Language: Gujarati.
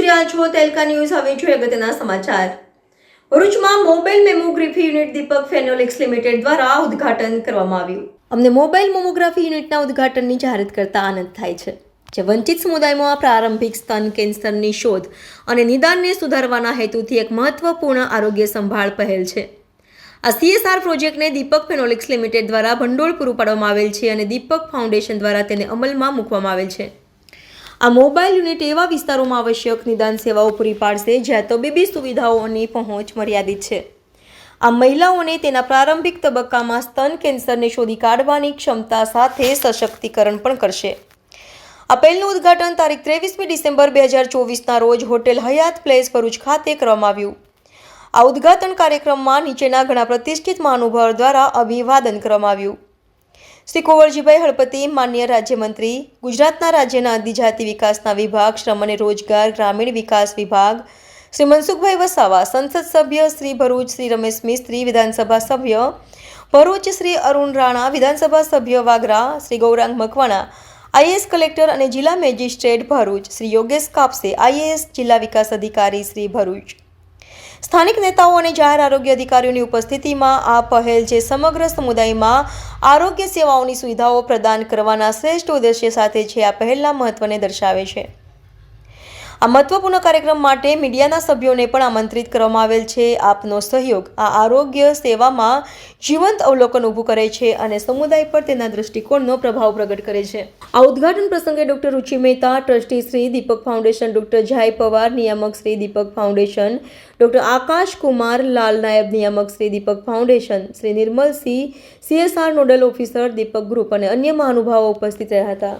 રહ્યા છો, તેલકા ન્યૂઝ, હવે જોઈએ અગત્યના સમાચાર. ભરૂચમાં mobile mammography unit Deepak Phenolics limited દ્વારા ઉદ્ઘાટન કરવામાં આવ્યું. અમને મોબાઈલ મેમોગ્રાફી યુનિટના ઉદ્ઘાટનની જાહેરાત કરતા આનંદ થાય છે, જે વંચિત સમુદાયમાં પ્રારંભિક સ્તન કેન્સરની શોધ અને નિદાનને સુધારવાના હેતુથી એક મહત્વપૂર્ણ આરોગ્ય સંભાળ પહેલ છે. આ સીએસઆર પ્રોજેક્ટને દીપક ફેનોલિક્સ લિમિટેડ દ્વારા ભંડોળ પૂરું પાડવામાં આવેલ છે અને દીપક ફાઉન્ડેશન દ્વારા તેને અમલમાં મૂકવામાં આવેલ છે. આ મોબાઈલ યુનિટ એવા વિસ્તારોમાં આવશ્યક નિદાન સેવાઓ પૂરી પાડશે જ્યાં તબીબી સુવિધાઓની પહોંચ મર્યાદિત છે. આ મહિલાઓને તેના પ્રારંભિક તબક્કામાં સ્તન કેન્સરને શોધી કાઢવાની ક્ષમતા સાથે સશક્તિકરણ પણ કરશે. આ પહેલનું ઉદ્ઘાટન તારીખ ત્રેવીસમી ડિસેમ્બર બે હજાર ચોવીસના રોજ હોટેલ હયાત પ્લેસ ભરૂચ ખાતે કરવામાં આવ્યું. આ ઉદ્ઘાટન કાર્યક્રમમાં નીચેના ઘણા પ્રતિષ્ઠિત મહાનુભાવો દ્વારા અભિવાદન કરવામાં આવ્યું. શ્રી કુંવરજીભાઈ હળપતિ, માન્ય રાજ્યમંત્રી, ગુજરાતના રાજ્યના આદિજાતિ વિકાસના વિભાગ, શ્રમ અને રોજગાર, ગ્રામીણ વિકાસ વિભાગ, શ્રી મનસુખભાઈ વસાવા, સંસદ સભ્ય, શ્રી ભરૂચ, શ્રી રમેશ મિસ્ત્રી, વિધાનસભા સભ્ય, ભરૂચ શ્રી અરુણ રાણા, વિધાનસભા સભ્ય વાગરા, શ્રી ગૌરાંગ મકવાણા, આઈએએસ કલેક્ટર અને જિલ્લા મેજિસ્ટ્રેટ ભરૂચ, શ્રી યોગેશ કાપસે, આઈએએસ જિલ્લા વિકાસ અધિકારી, શ્રી ભરૂચ. સ્થાનિક નેતાઓ અને જાહેર આરોગ્ય અધિકારીઓની ઉપસ્થિતિમાં આ પહેલ જે સમગ્ર સમુદાયમાં આરોગ્ય સેવાઓની સુવિધાઓ પ્રદાન કરવાના શ્રેષ્ઠ ઉદ્દેશ્ય સાથે છે, આ પહેલના મહત્વને દર્શાવે છે. આ મહત્વપૂર્ણ કાર્યક્રમ માટે મીડિયાના સભ્યોને પણ આમંત્રિત કરવામાં આવેલ છે. આપનો સહયોગ આ આરોગ્ય સેવામાં જીવંત અવલોકન ઊભું કરે છે અને સમુદાય પર તેના દૃષ્ટિકોણનો પ્રભાવ પ્રગટ કરે છે. આ ઉદ્ઘાટન પ્રસંગે doctor Ruchi Mehta, trustee Shri Deepak Foundation, doctor Jay Pawar, નિયામક શ્રી દીપક ફાઉન્ડેશન, ડોક્ટર આકાશ કુમાર લાલ નાયબ નિયામક Shri Deepak Foundation, Shri Nirmal Singh CSR nodal officer Deepak group અને અન્ય મહાનુભાવો ઉપસ્થિત રહ્યા હતા.